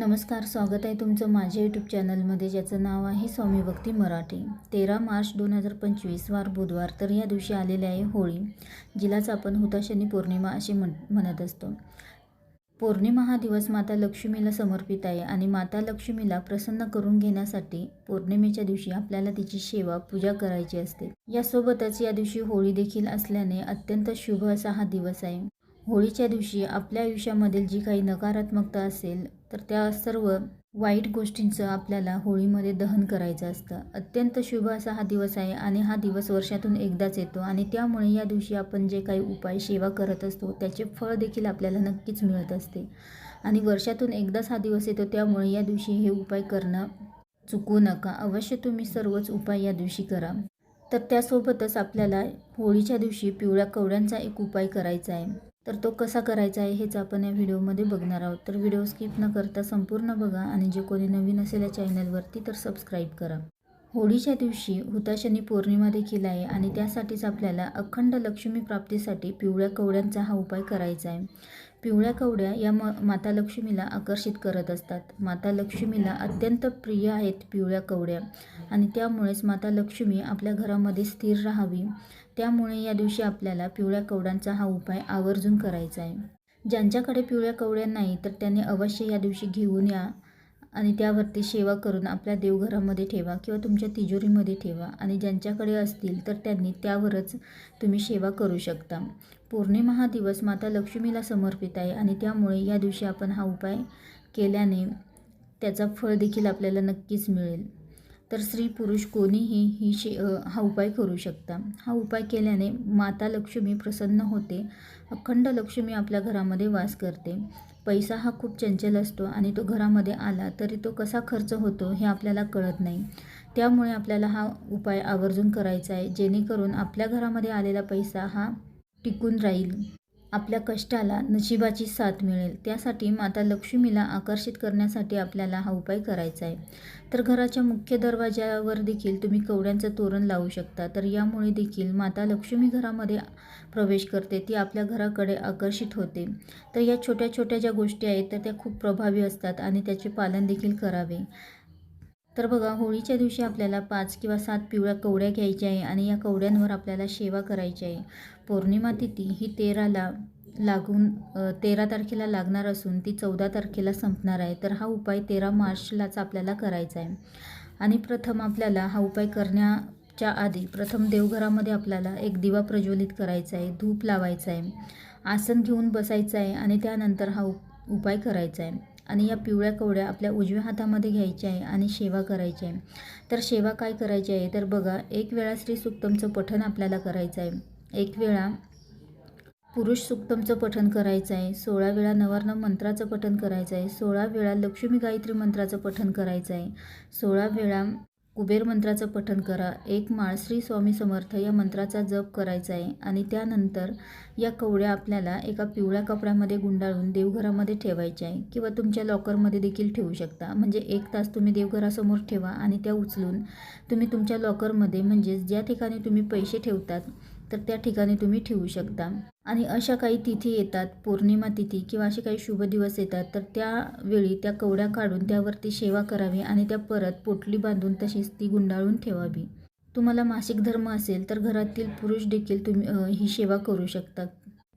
नमस्कार स्वागत आहे तुमचं माझ्या यूट्यूब चॅनलमध्ये ज्याचं नाव आहे स्वामी भक्ती मराठी. तेरा मार्च दोन हजार पंचवीस वार बुधवार तर या दिवशी आलेले आहे होळी जिलाच आपण हुताशनी पौर्णिमा असे म्हण म्हणत असतो. पौर्णिमा हा दिवस माता लक्ष्मीला समर्पित आहे आणि माता लक्ष्मीला प्रसन्न करून घेण्यासाठी पौर्णिमेच्या दिवशी आपल्याला तिची सेवा पूजा करायची असते. यासोबतच या दिवशी होळी देखील असल्याने अत्यंत शुभ असा हा दिवस आहे. होळीच्या दिवशी आपल्या आयुष्यामधील जी काही नकारात्मकता असेल तर त्या सर्व वाईट गोष्टींचं आपल्याला होळीमध्ये दहन करायचं असतं. अत्यंत शुभ असा हा दिवस आहे आणि हा दिवस वर्षातून एकदाच येतो आणि त्यामुळे या दिवशी आपण जे काही उपाय सेवा करत असतो त्याचे फळ देखील आपल्याला नक्कीच मिळत असते. आणि वर्षातून एकदाच हा दिवस येतो त्यामुळे या दिवशी हे उपाय करणं चुकू नका. अवश्य तुम्ही सर्वच उपाय या दिवशी करा. तर त्यासोबतच आपल्याला होळीच्या दिवशी पिवळ्या कवड्यांचा एक उपाय करायचा आहे. तर तो कसा करायचा आहे हेच आपण या व्हिडिओमध्ये बघणार आहोत. तर व्हिडिओ स्किप न करता संपूर्ण बघा आणि जे कोणी नवीन असेल या चॅनलवरती तर सबस्क्राईब करा. होळीच्या दिवशी हुताशनी पौर्णिमा देखील आहे आणि त्यासाठीच आपल्याला अखंड लक्ष्मी प्राप्तीसाठी पिवळ्या कवड्यांचा हा उपाय करायचा आहे. पिवळ्या कवड्या या म माता लक्ष्मीला आकर्षित करत असतात. माता लक्ष्मीला अत्यंत प्रिय आहेत पिवळ्या कवड्या आणि त्यामुळेच माता लक्ष्मी आपल्या घरामध्ये स्थिर राहावी. त्यामुळे या दिवशी आपल्याला पिवळ्या कवड्यांचा हा उपाय आवर्जून करायचा आहे. ज्यांच्याकडे पिवळ्या कवड्या नाही तर त्यांनी अवश्य या दिवशी घेऊन या आणि त्यावरती सेवा करून आपल्या देवघरामध्ये ठेवा किंवा तुमच्या तिजोरीमध्ये ठेवा. आणि ज्यांच्याकडे असतील तर त्यांनी त्यावरच तुम्ही सेवा करू शकता. पौर्णिमा हा दिवस माता लक्ष्मीला समर्पित आहे आणि त्यामुळे या दिवशी आपण हा उपाय केल्याने त्याचा फळ देखील आपल्याला नक्कीच मिळेल. तर स्त्री पुरुष कोणीही ही शे हा उपाय करू शकता. हा उपाय केल्याने माता लक्ष्मी प्रसन्न होते. अखंड लक्ष्मी आपल्या घरामध्ये वास करते. पैसा हा खूप चंचल असतो आणि तो घरामध्ये आला तरी तो कसा खर्च होतो हे आपल्याला कळत नाही. त्यामुळे आपल्याला हा उपाय आवर्जून करायचा आहे. जेणेकरून आपल्या घरामध्ये आलेला पैसा हा टिकून राहील. आपल्या कष्टाला नशिबाची साथ मिळेल. त्यासाठी माता लक्ष्मीला आकर्षित करण्यासाठी आपल्याला हा उपाय करायचा आहे. तर घराच्या मुख्य दरवाज्यावर देखील तुम्ही कवड्यांचं तोरण लावू शकता. तर यामुळे देखील माता लक्ष्मी घरामध्ये प्रवेश करते. ती आपल्या घराकडे आकर्षित होते. तर या छोट्या छोट्या ज्या गोष्टी आहेत तर त्या खूप प्रभावी असतात आणि त्याचे पालन देखील करावे. तर बघा होळीच्या दिवशी आपल्याला पाच किंवा सात पिवळ्या कवड्या घ्यायच्या आहे आणि या कवड्यांवर आपल्याला सेवा करायची आहे. पौर्णिमा तिथी ही तेराला लागून तेरा तारखेला लागणार असून ती चौदा तारखेला संपणार आहे. तर हा उपाय तेरा मार्चलाच आपल्याला करायचा आहे. आणि प्रथम आपल्याला हा उपाय करण्याच्या आधी प्रथम देवघरामध्ये आपल्याला एक दिवा प्रज्वलित करायचा आहे धूप लावायचा आहे आसन घेऊन बसायचं आहे आणि त्यानंतर हा उपाय करायचा आहे. आणि या पिवळ्या कवड्या आपल्या उजव्या हातामध्ये घ्यायच्या आहे आणि सेवा करायची आहे. तर सेवा काय करायची आहे? तर बघा एक वेळा श्री सुक्तमचं पठण आपल्याला करायचं आहे. एक वेळा पुरुष सुक्तमचं पठण करायचं आहे. सोळा वेळा नवर्ण मंत्राचं पठण करायचं आहे. सोळा वेळा लक्ष्मी गायत्री मंत्राचं पठण करायचं आहे. सोळा वेळा कुबेर मंत्राचं पठण करा. एक माळ श्री स्वामी समर्थ या मंत्राचा जप करायचा आहे आणि त्यानंतर या कवड्या आपल्याला एका पिवळ्या कपड्यामध्ये गुंडाळून देवघरामध्ये ठेवायच्या आहे किंवा तुमच्या लॉकरमध्ये देखील ठेवू शकता. म्हणजे एक तास तुम्ही देवघरासमोर ठेवा आणि त्या उचलून तुम्ही तुमच्या लॉकरमध्ये म्हणजेच ज्या ठिकाणी तुम्ही पैसे ठेवतात तर त्या ठिकाणी तुम्ही ठेवू शकता. आणि अशा काही तिथी येतात पौर्णिमा तिथी किंवा असे काही शुभ दिवस येतात तर त्यावेळी त्या कवड्या काढून त्यावरती सेवा करावी आणि त्या परत पोटली बांधून तशीच ती गुंडाळून ठेवावी. तुम्हाला मासिक धर्म असेल तर घरातील पुरुष देखील तुम्ही ही सेवा करू शकता.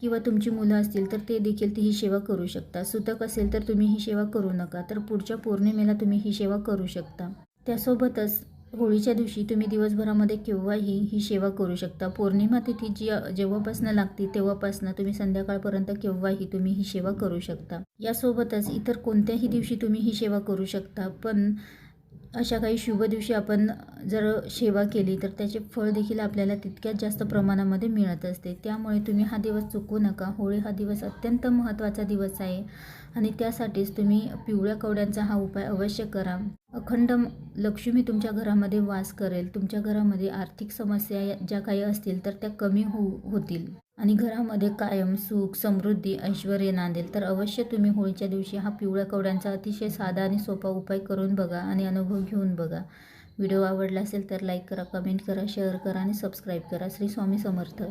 किंवा तुमची मुलं असतील तर ते देखील ती ही सेवा करू शकता. सुतक असेल तर तुम्ही ही सेवा करू नका. तर पुढच्या पौर्णिमेला तुम्ही ही सेवा करू शकता. त्यासोबतच होळीच्या दिवशी तुम्ही दिवसभरामध्ये केव्हाही ही सेवा करू शकता. पौर्णिमा तिथी जी जेव्हापासनं लागते तेव्हापासनं तुम्ही संध्याकाळपर्यंत केव्हाही तुम्ही ही सेवा करू शकता. यासोबतच इतर कोणत्याही दिवशी तुम्ही ही सेवा करू शकता. पण अशा काही शुभ दिवशी आपण जर सेवा केली तर त्याचे फळ देखील आपल्याला तितक्याच जास्त प्रमाणामध्ये मिळत असते. त्यामुळे तुम्ही हा दिवस चुकू नका. होळी हा दिवस अत्यंत महत्त्वाचा दिवस आहे आणि त्यासाठीच तुम्ही पिवळ्या कवड्यांचा हा उपाय अवश्य करा. अखंड लक्ष्मी तुमच्या घरामध्ये वास करेल. तुमच्या घरामध्ये आर्थिक समस्या ज्या काही असतील तर त्या कमी हो होतील. आणि घरामध्ये कायम सुख समृद्धी ऐश्वर नांदेल. तर अवश्य तुम्ही होळीच्या दिवशी हा पिवळ्या कवड्यांचा अतिशय साधा आणि सोपा उपाय करून बघा आणि अनुभव घेऊन बघा. व्हिडिओ आवडला असेल तर लाईक करा कमेंट करा शेअर करा आणि सबस्क्राईब करा. श्री स्वामी समर्थ.